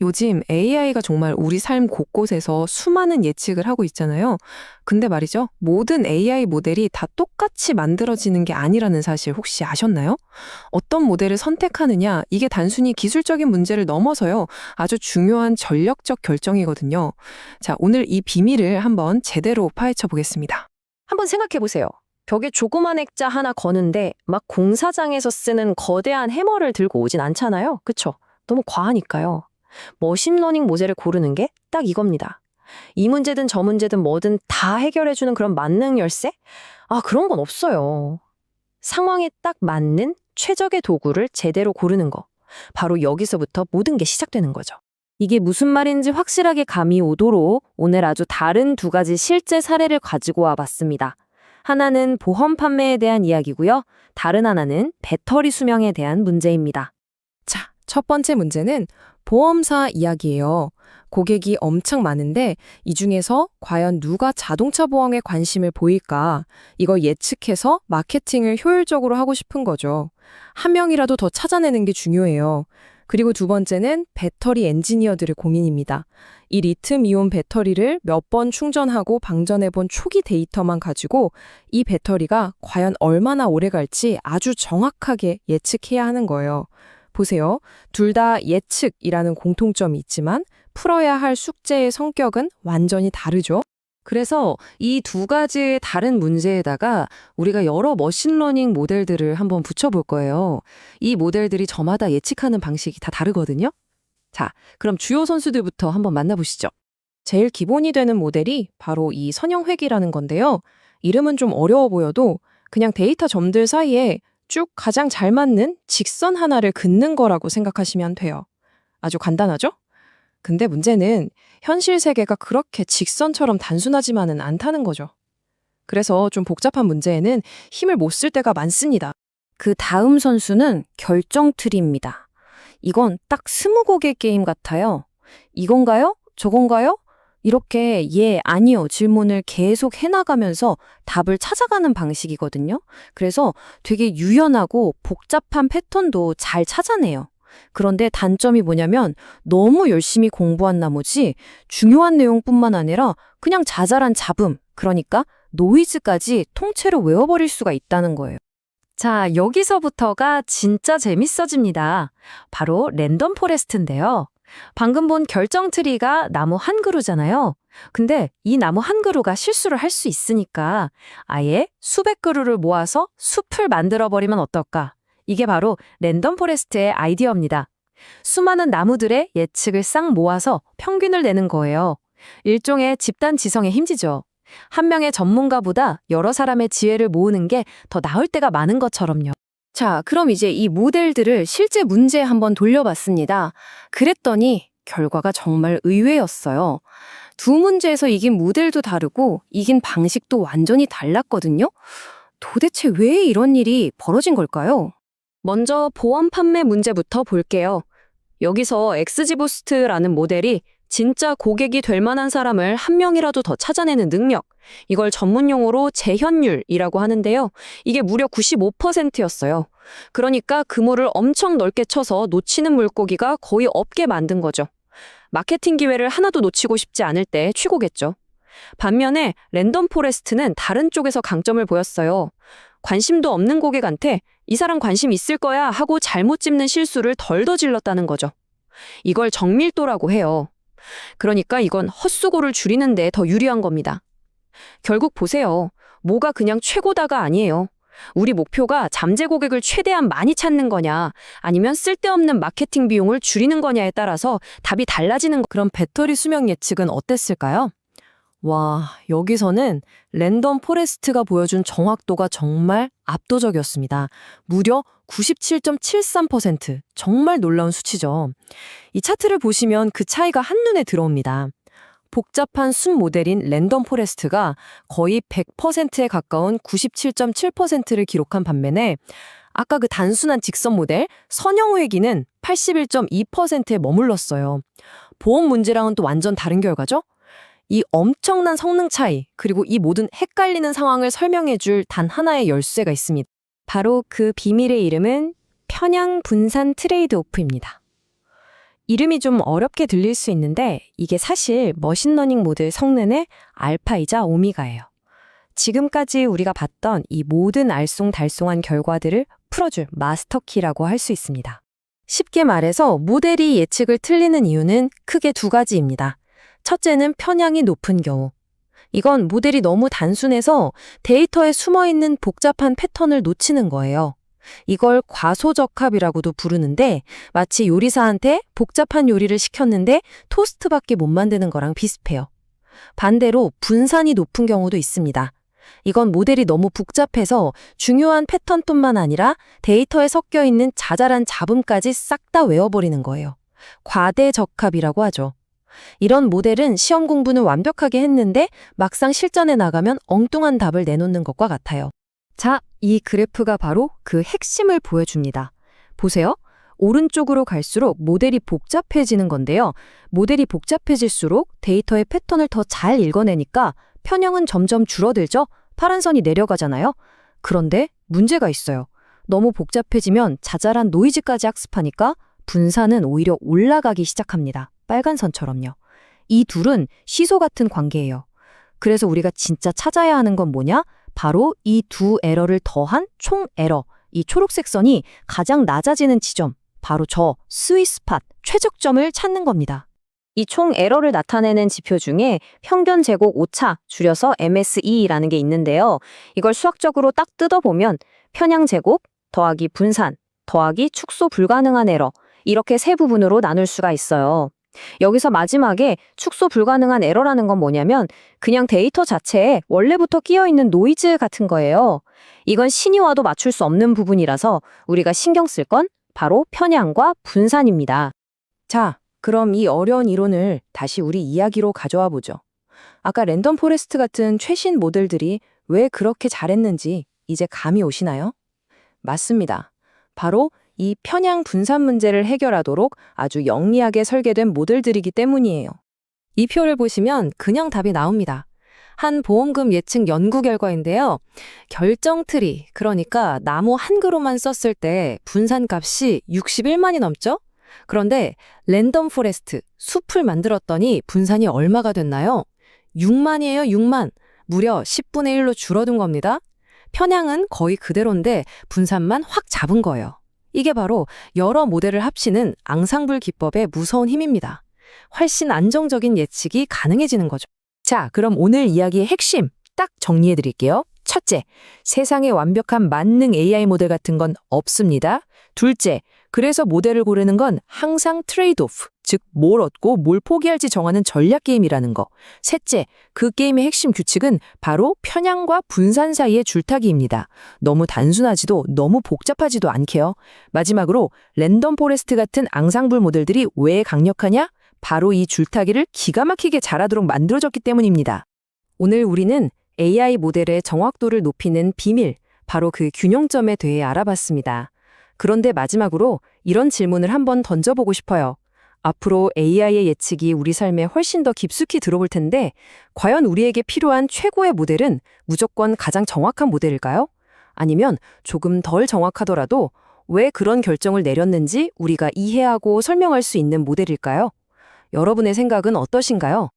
요즘 AI가 정말 우리 삶 곳곳에서 수많은 예측을 하고 있잖아요. 근데 말이죠. 모든 AI 모델이 다 똑같이 만들어지는 게 아니라는 사실 혹시 아셨나요? 어떤 모델을 선택하느냐, 이게 단순히 기술적인 문제를 넘어서요. 아주 중요한 전력적 결정이거든요. 자, 오늘 이 비밀을 한번 제대로 파헤쳐 보겠습니다. 한번 생각해 보세요. 벽에 조그만 액자 하나 거는데 막 공사장에서 쓰는 거대한 해머를 들고 오진 않잖아요. 그쵸? 너무 과하니까요. 머신러닝 모델을 고르는 게 딱 이겁니다. 이 문제든 저 문제든 뭐든 다 해결해주는 그런 만능 열쇠? 아, 그런 건 없어요. 상황에 딱 맞는 최적의 도구를 제대로 고르는 거. 바로 여기서부터 모든 게 시작되는 거죠. 이게 무슨 말인지 확실하게 감이 오도록 오늘 아주 다른 두 가지 실제 사례를 가지고 와 봤습니다. 하나는 보험 판매에 대한 이야기고요. 다른 하나는 배터리 수명에 대한 문제입니다. 자, 첫 번째 문제는 보험사 이야기예요. 고객이 엄청 많은데 이 중에서 과연 누가 자동차 보험에 관심을 보일까? 이걸 예측해서 마케팅을 효율적으로 하고 싶은 거죠. 한 명이라도 더 찾아내는 게 중요해요. 그리고 두 번째는 배터리 엔지니어들의 고민입니다. 이 리튬 이온 배터리를 몇 번 충전하고 방전해 본 초기 데이터만 가지고 이 배터리가 과연 얼마나 오래 갈지 아주 정확하게 예측해야 하는 거예요. 보세요. 둘 다 예측이라는 공통점이 있지만 풀어야 할 숙제의 성격은 완전히 다르죠. 그래서 이 두 가지의 다른 문제에다가 우리가 여러 머신러닝 모델들을 한번 붙여볼 거예요. 이 모델들이 저마다 예측하는 방식이 다 다르거든요. 자, 그럼 주요 선수들부터 한번 만나보시죠. 제일 기본이 되는 모델이 바로 이 선형회기라는 건데요. 이름은 좀 어려워 보여도 그냥 데이터 점들 사이에 쭉 가장 잘 맞는 직선 하나를 긋는 거라고 생각하시면 돼요. 아주 간단하죠? 근데 문제는 현실 세계가 그렇게 직선처럼 단순하지만은 않다는 거죠. 그래서 좀 복잡한 문제에는 힘을 못 쓸 때가 많습니다. 그 다음 선수는 결정트리입니다. 이건 딱 스무고개 게임 같아요. 이건가요? 저건가요? 이렇게 예, 아니요 질문을 계속 해나가면서 답을 찾아가는 방식이거든요. 그래서 되게 유연하고 복잡한 패턴도 잘 찾아내요. 그런데 단점이 뭐냐면 너무 열심히 공부한 나머지 중요한 내용뿐만 아니라 그냥 자잘한 잡음, 그러니까 노이즈까지 통째로 외워버릴 수가 있다는 거예요. 자, 여기서부터가 진짜 재밌어집니다. 바로 랜덤 포레스트인데요. 방금 본 결정 트리가 나무 한 그루잖아요. 근데 이 나무 한 그루가 실수를 할 수 있으니까 아예 수백 그루를 모아서 숲을 만들어버리면 어떨까? 이게 바로 랜덤 포레스트의 아이디어입니다. 수많은 나무들의 예측을 싹 모아서 평균을 내는 거예요. 일종의 집단 지성의 힘지죠. 한 명의 전문가보다 여러 사람의 지혜를 모으는 게 더 나을 때가 많은 것처럼요. 자, 그럼 이제 이 모델들을 실제 문제에 한번 돌려봤습니다. 그랬더니 결과가 정말 의외였어요. 두 문제에서 이긴 모델도 다르고 이긴 방식도 완전히 달랐거든요. 도대체 왜 이런 일이 벌어진 걸까요? 먼저 보험 판매 문제부터 볼게요. 여기서 엑스지부스트라는 모델이 진짜 고객이 될 만한 사람을 한 명이라도 더 찾아내는 능력, 이걸 전문 용어로 재현율이라고 하는데요. 이게 무려 95%였어요. 그러니까 그물을 엄청 넓게 쳐서 놓치는 물고기가 거의 없게 만든 거죠. 마케팅 기회를 하나도 놓치고 싶지 않을 때 최고겠죠. 반면에 랜덤 포레스트는 다른 쪽에서 강점을 보였어요. 관심도 없는 고객한테 이 사람 관심 있을 거야 하고 잘못 짚는 실수를 덜 더 질렀다는 거죠. 이걸 정밀도라고 해요. 그러니까 이건 헛수고를 줄이는 데 더 유리한 겁니다. 결국 보세요. 뭐가 그냥 최고다가 아니에요. 우리 목표가 잠재 고객을 최대한 많이 찾는 거냐, 아니면 쓸데없는 마케팅 비용을 줄이는 거냐에 따라서 답이 달라지는 거. 그럼 배터리 수명 예측은 어땠을까요? 와, 여기서는 랜덤 포레스트가 보여준 정확도가 정말 압도적이었습니다. 무려 97.73%. 정말 놀라운 수치죠. 이 차트를 보시면 그 차이가 한눈에 들어옵니다. 복잡한 순 모델인 랜덤 포레스트가 거의 100%에 가까운 97.7%를 기록한 반면에 아까 그 단순한 직선 모델 선형 회기는 81.2%에 머물렀어요. 보험 문제랑은 또 완전 다른 결과죠? 이 엄청난 성능 차이, 그리고 이 모든 헷갈리는 상황을 설명해 줄 단 하나의 열쇠가 있습니다. 바로 그 비밀의 이름은 편향 분산 트레이드 오프입니다. 이름이 좀 어렵게 들릴 수 있는데 이게 사실 머신러닝 모델 성능의 알파이자 오미가예요. 지금까지 우리가 봤던 이 모든 알쏭달쏭한 결과들을 풀어줄 마스터키라고 할 수 있습니다. 쉽게 말해서 모델이 예측을 틀리는 이유는 크게 두 가지입니다. 첫째는 편향이 높은 경우. 이건 모델이 너무 단순해서 데이터에 숨어 있는 복잡한 패턴을 놓치는 거예요. 이걸 과소적합이라고도 부르는데 마치 요리사한테 복잡한 요리를 시켰는데 토스트밖에 못 만드는 거랑 비슷해요. 반대로 분산이 높은 경우도 있습니다. 이건 모델이 너무 복잡해서 중요한 패턴뿐만 아니라 데이터에 섞여 있는 자잘한 잡음까지 싹 다 외워버리는 거예요. 과대적합이라고 하죠. 이런 모델은 시험 공부는 완벽하게 했는데 막상 실전에 나가면 엉뚱한 답을 내놓는 것과 같아요. 자, 이 그래프가 바로 그 핵심을 보여줍니다. 보세요. 오른쪽으로 갈수록 모델이 복잡해지는 건데요. 모델이 복잡해질수록 데이터의 패턴을 더 잘 읽어내니까 편향은 점점 줄어들죠? 파란 선이 내려가잖아요. 그런데 문제가 있어요. 너무 복잡해지면 자잘한 노이즈까지 학습하니까 분산은 오히려 올라가기 시작합니다. 빨간 선처럼요. 이 둘은 시소 같은 관계예요. 그래서 우리가 진짜 찾아야 하는 건 뭐냐? 바로 이 두 에러를 더한 총 에러, 이 초록색 선이 가장 낮아지는 지점, 바로 저 스위스팟, 최적점을 찾는 겁니다. 이 총 에러를 나타내는 지표 중에 평균 제곱 오차, 줄여서 MSE라는 게 있는데요. 이걸 수학적으로 딱 뜯어보면 편향 제곱, 더하기 분산, 더하기 축소 불가능한 에러, 이렇게 세 부분으로 나눌 수가 있어요. 여기서 마지막에 축소 불가능한 에러라는 건 뭐냐면 그냥 데이터 자체에 원래부터 끼어 있는 노이즈 같은 거예요. 이건 신이 와도 맞출 수 없는 부분이라서 우리가 신경 쓸 건 바로 편향과 분산입니다. 자, 그럼 이 어려운 이론을 다시 우리 이야기로 가져와 보죠. 아까 랜덤 포레스트 같은 최신 모델들이 왜 그렇게 잘했는지 이제 감이 오시나요? 맞습니다. 바로 이 편향 분산 문제를 해결하도록 아주 영리하게 설계된 모델들이기 때문이에요. 이 표를 보시면 그냥 답이 나옵니다. 한 보험금 예측 연구 결과인데요. 결정 트리, 그러니까 나무 한 그루만 썼을 때 분산 값이 61만이 넘죠? 그런데 랜덤 포레스트, 숲을 만들었더니 분산이 얼마가 됐나요? 6만이에요, 6만. 무려 10분의 1로 줄어든 겁니다. 편향은 거의 그대로인데 분산만 확 잡은 거예요. 이게 바로 여러 모델을 합치는 앙상블 기법의 무서운 힘입니다. 훨씬 안정적인 예측이 가능해지는 거죠. 자, 그럼 오늘 이야기의 핵심 딱 정리해 드릴게요. 첫째, 세상에 완벽한 만능 AI 모델 같은 건 없습니다. 둘째, 그래서 모델을 고르는 건 항상 트레이드 오프, 즉 뭘 얻고 뭘 포기할지 정하는 전략 게임이라는 거. 셋째, 그 게임의 핵심 규칙은 바로 편향과 분산 사이의 줄타기입니다. 너무 단순하지도 너무 복잡하지도 않게요. 마지막으로 랜덤 포레스트 같은 앙상블 모델들이 왜 강력하냐? 바로 이 줄타기를 기가 막히게 잘하도록 만들어졌기 때문입니다. 오늘 우리는 AI 모델의 정확도를 높이는 비밀, 바로 그 균형점에 대해 알아봤습니다. 그런데 마지막으로 이런 질문을 한번 던져보고 싶어요. 앞으로 AI의 예측이 우리 삶에 훨씬 더 깊숙이 들어올 텐데, 과연 우리에게 필요한 최고의 모델은 무조건 가장 정확한 모델일까요? 아니면 조금 덜 정확하더라도 왜 그런 결정을 내렸는지 우리가 이해하고 설명할 수 있는 모델일까요? 여러분의 생각은 어떠신가요?